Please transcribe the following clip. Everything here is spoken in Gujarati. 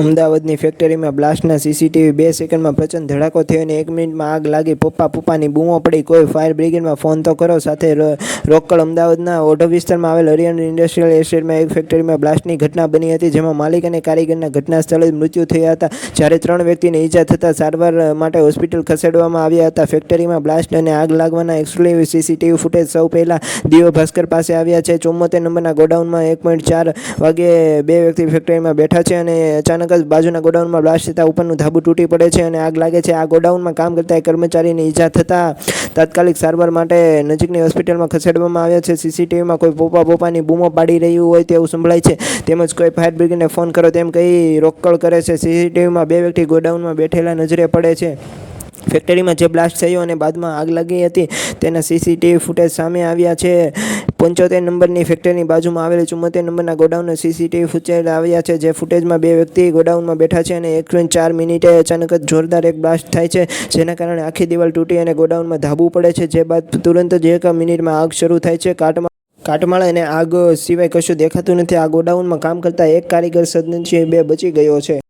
અમદાવાદની ફેક્ટરીમાં બ્લાસ્ટના સીસીટીવી બે સેકન્ડમાં પ્રચંડ ધડાકો થયો અને એક મિનિટમાં આગ લાગી. પપ્પા, પપ્પાની બૂમો પડી. કોઈ ફાયર બ્રિગેડમાં ફોન તો કરો. સાથે રોકડ અમદાવાદના ઓઢો વિસ્તારમાં આવેલ હરિયાણા ઇન્ડસ્ટ્રીયલ એસ્ટેટમાં એક ફેક્ટરીમાં બ્લાસ્ટની ઘટના બની હતી, જેમાં માલિક અને કારીગરના ઘટના સ્થળે મૃત્યુ થયા હતા. જ્યારે ત્રણ વ્યક્તિને ઈજા થતાં સારવાર માટે હોસ્પિટલ ખસેડવામાં આવ્યા હતા. ફેક્ટરીમાં બ્લાસ્ટ અને આગ લાગવાના એક્સક્લુઝિવ સીસીટીવી ફૂટેજ સૌ પહેલાં દિયો ભાસ્કર પાસે આવ્યા છે. ચુમ્મોતેર નંબરના ગોડાઉનમાં એક પોઈન્ટ ચાર વાગે બે વ્યક્તિ ફેક્ટરીમાં બેઠા છે અને અચાનક જ બાજુના ગોડાઉનમાં બ્લાસ્ટ થતાં ઉપરનું ધાબુ તૂટી પડે છે અને આગ લાગે છે. આ ગોડાઉનમાં કામ કરતા એક કર્મચારીને ઈજા થતાં તાત્કાલિક સારવાર માટે નજીકની હોસ્પિટલમાં ખસેડવામાં આવ્યા છે. સીસીટીવીમાં કોઈ પોપા પોપાની બૂમો પાડી રહ્યું હોય તેવું સંભળાય છે. તેમજ કોઈ ફાયર બ્રિગેડને ફોન કરો તેમ કહી રોકકળ કરે છે. સીસીટીવીમાં બે વ્યક્તિ ગોડાઉનમાં બેઠેલા નજરે પડે છે. ફેક્ટરીમાં જે બ્લાસ્ટ થયો અને બાદમાં આગ લાગી હતી તેના સીસીટીવી ફૂટેજ સામે આવ્યા છે. પંચોતેર નંબરની ફેક્ટરીની બાજુમાં આવેલી ચુમ્મોતેર નંબરના ગોડાઉનના સીસીટીવી ફૂટેજ આવ્યા છે. જે ફૂટેજમાં બે વ્યક્તિ ગોડાઉનમાં બેઠા છે અને એક ચાર મિનિટે અચાનક જ જોરદાર એક બ્લાસ્ટ થાય છે, જેના કારણે આખી દિવાલ તૂટી અને ગોડાઉનમાં ધાબુ પડે છે. જે બાદ તુરંત જ એક મિનિટમાં આગ શરૂ થાય છે. કાટમાં, કાટમાળ અને આગ સિવાય કશું દેખાતું નથી. આ ગોડાઉનમાં કામ કરતા એક કારીગર સદનસીબે બચી ગયો છે.